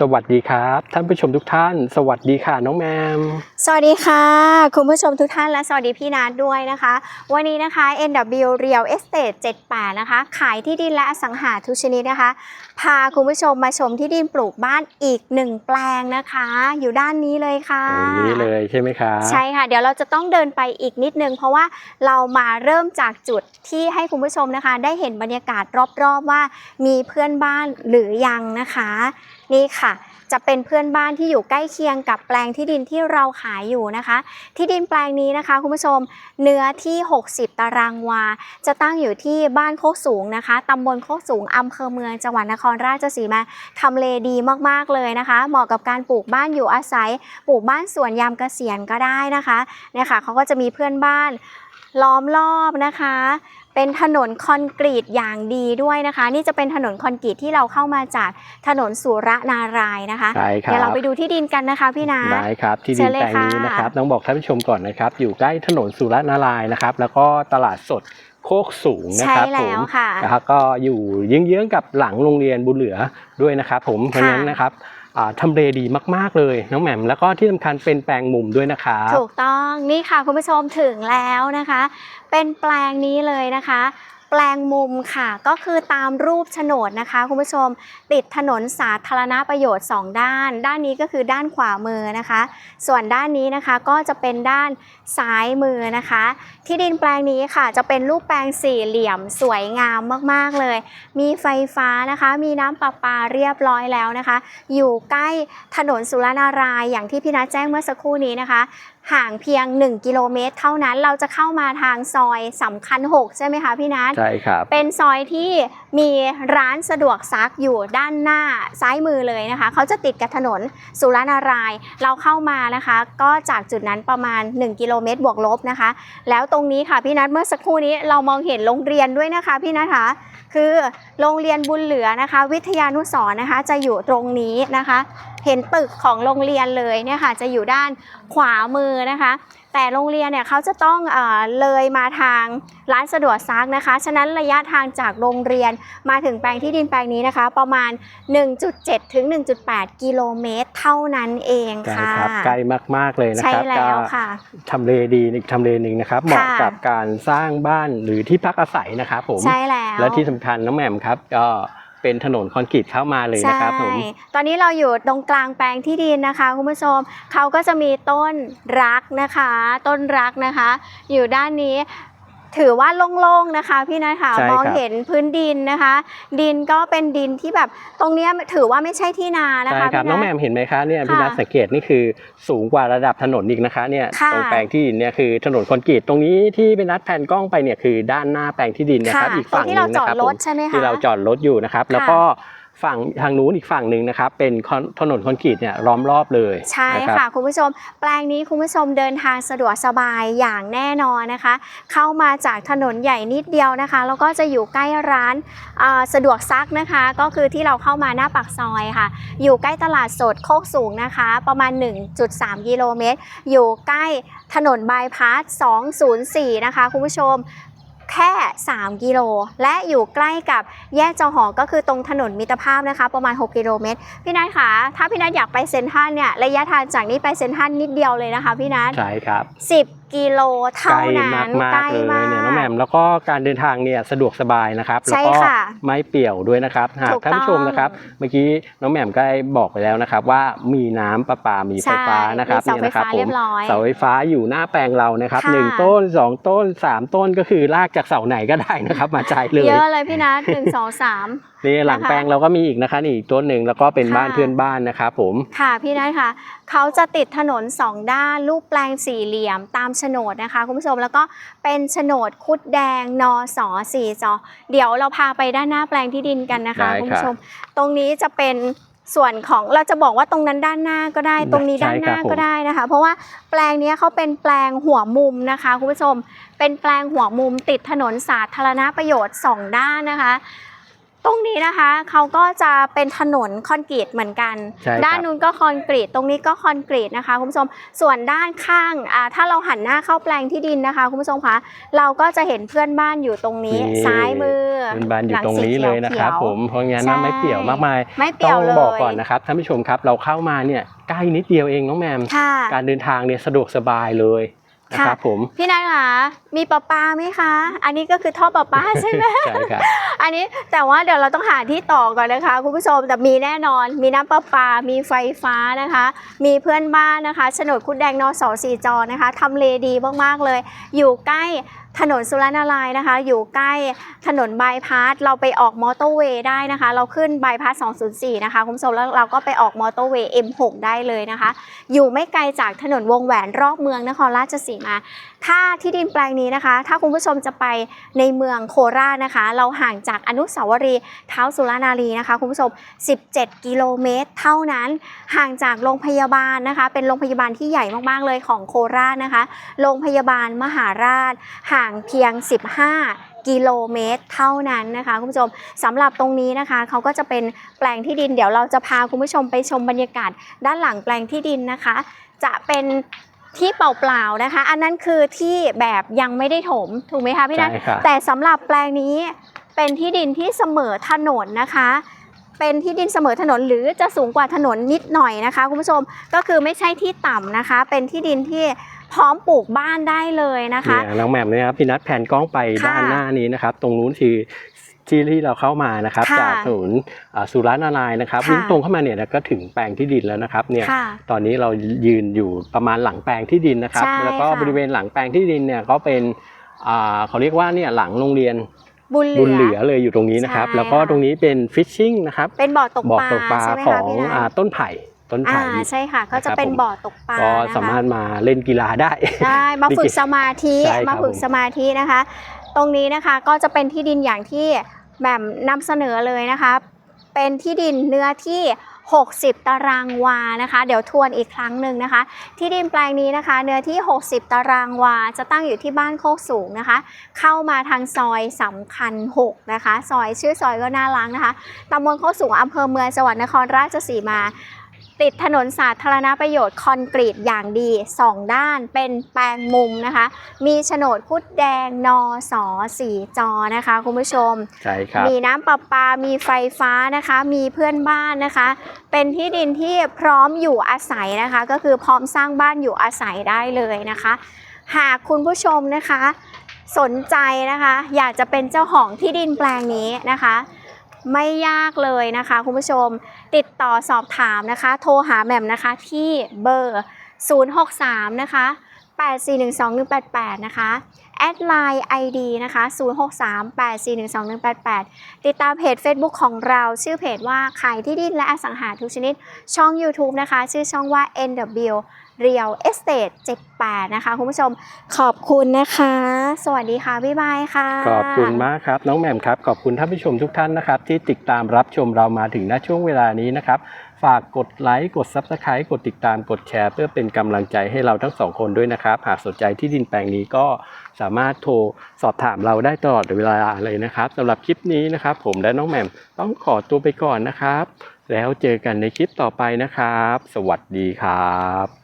สวัสดีครับ ท่านผู้ชมทุกท่าน สวัสดีค่ะน้องแมม สวัสดีค่ะ คุณผู้ชมทุกท่านและสวัสดีพี่นัทด้วยนะคะ วันนี้นะคะ NW Real Estate 78 นะคะ ขายที่ดินและอสังหาทุกชนิดนะคะ พาคุณผู้ชมมาชมที่ดินปลูกบ้านอีกหนึ่งแปลงนะคะ อยู่ด้านนี้เลยค่ะอย่างนี้เลยใช่ไหมครับใช่ค่ะเดี๋ยวเราจะต้องเดินไปอีกนิดนึง เพราะว่าเรามาเริ่มจากจุดที่ให้คุณผู้ชมนะคะ ได้เห็นบรรยากาศรอบๆว่ามีเพื่อนบ้านหรือยังนะคะนี่ค่ะ จะเป็นเพื่อนบ้านที่อยู่ใกล้เคียงกับแปลงที่ดินที่เราขายอยู่นะคะ ที่ดินแปลงนี้นะคะคุณผู้ชมเนื้อที่ 60 ตารางวา จะตั้งอยู่ที่บ้านโคกสูงนะคะตำบลโคกสูงอำเภอเมืองจังหวัดนครราชสีมาทำเลดีมากๆเลยนะคะ เหมาะกับการปลูกบ้านอยู่อาศัย ปลูกบ้านสวนยามเกษียณก็ได้นะคะเนี่ยค่ะเขาก็จะมีเพื่อนบ้านล้อมรอบนะคะ เป็นถนนคอนกรีตอย่างดีด้วยนะคะ นี่จะเป็นถนนคอนกรีตที่เราเข้ามาจากถนนสุรนารายณ์นะคะใช่ครัเดี๋ยวเราบไปดูที่ดินกันนะคะพี่นาได้ครับที่เชิดินญเลยแปลงนี้ค่ะนะครับต้องบอกท่านผู้ชมก่อนนะครับ อยู่ใกล้ถนนสุรนารายณ์นะครับ แล้วก็ตลาดสดโคกสูงนะใช่ครับผแล้มวค่ะนะครับก็อยู่เยื้องๆกับหลังโรงเรียนบุญเหลือด้วยนะครับ ผมเพราะฉะนั้นนะครับอ่า ทำเลดีมาก ๆ เลยน้องแหม่มแล้วก็ที่สำคัญเป็นแปลงมุมด้วยนะคะ ถูกต้องนี่ค่ะคุณผู้ชมถึงแล้วนะคะ เป็นแปลงนี้เลยนะคะ แปลงมุมค่ะ ก็คือตามรูปโฉนดนะคะ คุณผู้ชมติดถนนสาธารณประโยชน์ 2 ด้าน ด้านนี้ก็คือด้านขวามือนะคะ ส่วนด้านนี้นะคะก็จะเป็นด้านซ้ายมือนะคะ ที่ดินแปลงนี้ค่ะ จะเป็นรูปแปลงสี่เหลี่ยมสวยงามมากๆเลย มีไฟฟ้านะคะ มีน้ำประปาเรียบร้อยแล้วนะคะ อยู่ใกล้ถนนสุรนารายอย่างที่พี่นัทแจ้งเมื่อสักครู่นี้นะคะ ห่างเพียง 1 กิโลเมตร เท่านั้นเราจะเข้ามาทางซอยสำคัญ 6 ใช่ไหมคะพี่นัทใช่ครับ เป็นซอยที่มีร้านสะดวกซักอยู่ด้านหน้าซ้ายมือเลยนะคะ เขาจะติดกับถนนสุรนารายณ์เราเข้ามานะคะ ก็จากจุดนั้นประมาณ 1 กิโลเมตรบวกลบนะคะ แล้วตรงนี้ค่ะพี่นัทเมื่อสักครู่นี้เรามองเห็นโรงเรียนด้วยนะคะพี่นัทคะ คือโรงเรียนบุญเหลือนะคะ วิทยานุสรนะคะ จะอยู่ตรงนี้นะคะ เห็นตึกของโรงเรียนเลยเนี่ยค่ะจะอยู่ด้านขวามือนะคะ แต่โรงเรียนเนี่ยเขาจะต้องเออเลยมาทางร้านสะดวกซักนะคะ ฉะนั้นระยะทางจากโรงเรียนมาถึงแปลงที่ดินแปลงนี้นะคะ ประมาณ 1.7 ถึง 1.8 กิโลเมตร เท่านั้นเองใช่ค่ะครับใกล้มาก ๆ เลยนะใช่ครับแล้วก็ค่ะทำเลดีอีกทำเลหนึ่งนะครับเหมาะค่ะกับการสร้างบ้านหรือที่พักอาศัยนะครับผมใช่แล้วและที่สำคัญน้องแหม่มครับก็ เป็นถนนคอนกรีตเข้ามาเลยนะครับผมใช่ตอนนี้เราอยู่ตรงกลางแปลงที่ดินนะคะคุณผู้ชมเขาก็จะมีต้นรักนะคะ ต้นรักนะคะ อยู่ด้านนี้ ถือว่าโล่งๆนะคะพี่นัทค่ะใช่ครับ มองเห็นพื้นดินนะคะ ดินก็เป็นดินที่แบบตรงเนี้ยถือว่าไม่ใช่ที่นานะใช่คะครับพี่น้องนัแหม่ทมเห็นไหมคะเนี่ยพี่ค่ะนัทสังเกตนี่คือสูงกว่าระดับถนนอีกนะคะเนี่ยค่ะตรงแปลงที่ดินเนี่ยคือถนนคอนกรีตตรงนี้ที่เป็นนัดแผ่นกล้องไปเนี่ยคือด้านหน้าแปลงที่ดินนะครับค่ะอีกฝั่งตรงที่หนึเรางจนะอดครับรผถมใช่ไหมคะที่เราจอดรถอยู่นะครับแล้วก็ ฝั่งทางนู้นอีกฝั่งหนึ่งนะครับ เป็นถนนคอนกรีตเนี่ยล้อมรอบเลยใช่นะครับค่ะคุณผู้ชม แปลงนี้คุณผู้ชมเดินทางสะดวกสบายอย่างแน่นอนนะคะ เข้ามาจากถนนใหญ่นิดเดียวนะคะ แล้วก็จะอยู่ใกล้ร้านอ่าสะดวกซักนะคะ ก็คือที่เราเข้ามาหน้าปากซอยค่ะ อยู่ใกล้ตลาดสดโคกสูงนะคะ ประมาณ 1.3กิโลเมตรอยู่ใกล้ถนนบายพาส204 นะคะคุณผู้ชม แค่ 3 กิโล และอยู่ใกล้กับแยกจอหอ ก็คือตรงถนนมิตรภาพนะคะ ประมาณ 6 กิโลเมตร พี่นัทคะถ้าพี่นัทอยากไปเซ็นทรัลเนี่ยระยะทางจากนี้ไปเซ็นทรัลนิดเดียวเลยนะคะพี่นัทใช่ครับ 10 กิโลไกเท่าลนั้นมากๆเลยเนี่ยน้องแหม่มแล้วก็การเดินทางเนี่ยสะดวกสบายนะครับใช่แล้วก็ค่ะไม่เปี่ยวด้วยนะครับหากถูกท่านผู้ชมต้องนะครับ เมื่อกี้น้องแหม่มก็ได้บอกไปแล้วนะครับ ว่ามีน้ำประปามีไฟฟ้านะครับใช่มีเสาไฟนะครัฟ้าผเรีมยบร้อยเสาไฟฟ้าอยู่หน้าแปลงเรานะครับค่ะหนึ่งต้นสองต้นสามต้นก็คือลากจากเสาไหนก็ได้นะครับ มาจ่ายเลยเยอะเลยพี่นัทหนึ่งสองสามนี่หลังนะคะแปลงเราก็มีอีกนะคะนี่อีกต้นหนึ่งแล้วก็เป็นค่ะบ้านเพื่อนบ้านนะครับผมค่ะพี่นัทค่ะเขาจะติดถนนสองด้านรูปแปลงสี่เหลี่ยมตามโฉนดนะคะคุณผู้ชมแล้วก็เป็นโฉนดคุดแดงนอสอสี่จอเดี๋ยวเราพาไปด้านหน้าแปลงที่ดินกันนะคะได้คุณครับผู้ชม ตรงนี้จะเป็นส่วนของเราจะบอกว่าตรงนั้นด้านหน้าก็ได้ ตรงนี้ใช่ด้านหน้าครับผมก็ได้นะคะ เพราะว่าแปลงเนี้ยเขาเป็นแปลงหัวมุมนะคะคุณผู้ชม เป็นแปลงหัวมุมติดถนนสาธารณประโยชน์สองด้านนะคะ ตรงนี้นะคะเขาก็จะเป็นถนนคอนกรีตเหมือนกัน ใช่ครับ ด้านนู้นก็คอนกรีต ตรงนี้ก็คอนกรีตนะคะคุณผู้ชม ส่วนด้านข้างอ่าถ้าเราหันหน้าเข้าแปลงที่ดินนะคะคุณผู้ชมคะเราก็จะเห็นเพื่อนบ้านอยู่ตรงนี้นี่ซ้ายมือเป็นบ้านอยู่ตรงนี้เลยนะครับหงสีขีวๆผมเพราะงั้นใช่น่าไม่เปี่ยวมากมาย ไม่เปี่ต้ยอวงเลยบอกก่อนนะครับท่านผู้ชมครับเราเข้ามาเนี่ยใกล้นิดเดียวเองน้องแมม ค่ะ การเดินทางเนี่ยสะดวกสบายเลย นะครับผมพี่นัทคะมีประปาไหมคะ อันนี้ก็คือท่อประปาใช่ไหมใช่ครับอันนี้แต่ว่าเดี๋ยวเราต้องหาที่ต่อก่อนนะคะ คุณผู้ชมแต่มีแน่นอน มีน้ำประปา มีไฟฟ้านะคะ มีเพื่อนบ้านนะคะโฉนดคุดแดงนอสอสีจอนะคะทำเลดีมากๆเลย อยู่ใกล้ ถนนสุรนารายนะคะ อยู่ใกล้ถนนบายพาสเราไปออกมอเตอร์เวย์ได้นะคะ เราขึ้นบายพาส 204 นะคะ คุณผู้ชมแล้วเราก็ไปออกมอเตอร์เวย์ M6 ได้เลยนะคะ อยู่ไม่ไกลจากถนนวงแหวนรอบเมืองนครราชสีมา ถ้าที่ดินแปลงนี้นะคะ ถ้าคุณผู้ชมจะไปในเมืองโคราชนะคะ เราห่างจากอนุสาวรีย์เท้าสุรนารีนะคะ คุณผู้ชม 17 กิโลเมตร เท่านั้น ห่างจากโรงพยาบาลนะคะ เป็นโรงพยาบาลที่ใหญ่มากๆเลยของโคราชนะคะ โรงพยาบาลมหาราช ห่างเพียง 15กิโลเมตรเท่านั้นนะคะคุณผู้ชมสำหรับตรงนี้นะคะเขาก็จะเป็นแปลงที่ดินเดี๋ยวเราจะพาคุณผู้ชมไปชมบรรยากาศด้านหลังแปลงที่ดินนะคะ จะเป็น ที่เปล่าๆนะคะ อันนั้นคือที่แบบยังไม่ได้ถมถูกไหมคะพี่นัทใช่ครับแต่สำหรับแปลงนี้เป็นที่ดินที่เสมอถนนนะคะ เป็นที่ดินเสมอถนนหรือจะสูงกว่าถนนนิดหน่อยนะคะคุณผู้ชมก็คือไม่ใช่ที่ต่ำนะคะ เป็นที่ดินที่พร้อมปลูกบ้านได้เลยนะคะ เนี่ยน้องแหม่มเนี่ยครับพี่นัทแผนกล้องไปค่ะ ด้านหน้านี้นะครับ ตรงนู้นคือ ที่ที่เราเข้ามานะครับค่ะจากถนนอ่าสุรานารายณ์นะครับค่ะวิ่งตรงเข้ามาเนี่ยก็ถึงแปลงที่ดินแล้วนะครับเนี่ยค่ะตอนนี้เรายืนอยู่ประมาณหลังแปลงที่ดินนะครับ ใช่แล้วก็ค่ะ บริเวณหลังแปลงที่ดินเนี่ยก็เป็นอ่าเขาเรียกว่าเนี่ยหลังโรงเรียนบุญเหบุญเหลืลืออ เลยอยู่ตรงนี้นะครับ ใช่แล้วก็ค่ะ ตรงนี้เป็นฟิชชิ่งนะครับเป็นบ่อตกบ่อปลาตกปลาใช่ไหมขคะองพี่นัอ่าทต้นไผ่ต้นอ่าไผ่ ใช่ค่ะ ก็จะนะครับเป็นผม บ่อตกปลาก็นะคะ สามารถมาเล่นกีฬาได้ ได้มาฝึกสมาธิใช่ครับมาฝึกผมสมาธินะคะ ตรงนี้นะคะก็จะเป็นที่ดินอย่างที่แหม่มนำเสนอเลยนะคะ เป็นที่ดินเนื้อที่ 60 ตารางวานะคะ เดี๋ยวทวนอีกครั้งหนึ่งนะคะ ที่ดินแปลงนี้นะคะ เนื้อที่ 60 ตารางวา จะตั้งอยู่ที่บ้านโคกสูงนะคะ เข้ามาทางซอยสำคัญ6นะคะ ซอยชื่อซอยก็น่ารักนะคะตำบลโคกสูงอำเภอเมืองจังหวัดนครราชสีมา ติดถนนสาธารณประโยชน์คอนกรีตอย่างดี 2 ด้านเป็นแปลงมุมนะคะ มีโฉนดพุดแดงนอสอสีจอนะคะ คุณผู้ชม ใช่ครับ มีน้ำประปา มีไฟฟ้านะคะ มีเพื่อนบ้านนะคะ เป็นที่ดินที่พร้อมอยู่อาศัยนะคะ ก็คือพร้อมสร้างบ้านอยู่อาศัยได้เลยนะคะ หากคุณผู้ชมนะคะ สนใจนะคะ อยากจะเป็นเจ้าของที่ดินแปลงนี้นะคะ ไม่ยากเลยนะคะคุณผู้ชม ติดต่อสอบถามนะคะ โทรหาแหม่มนะคะที่เบอร์ 063 นะคะ 8412188 นะคะ แอดไลน์ ID นะคะ 0638412188 ติดตามเพจ Facebook ของเราชื่อเพจว่าขายที่ดินและอสังหาทุกชนิด ช่อง YouTube นะคะ ชื่อช่องว่า NW Real Estate 78 นะคะ คุณผู้ชมขอบคุณนะคะ สวัสดีค่ะบ๊ายบายค่ะ ขอบคุณมากครับ น้องแหม่มครับ ขอบคุณท่านผู้ชมทุกท่านนะครับ ที่ติดตามรับชมเรามาถึงณช่วงเวลานี้นะครับฝากกดไลค์ กด Subscribe กดติดตามกดแชร์ เพื่อเป็นกำลังใจให้เราทั้งสองคนด้วยนะครับ หากสนใจที่ดินแปลงนี้ก็สามารถโทรสอบถามเราได้ตลอดเวลาเลยนะครับสำหรับคลิปนี้นะครับ ผมและน้องแหม่มต้องขอตัวไปก่อนนะครับ แล้วเจอกันในคลิปต่อไปนะครับ สวัสดีครับ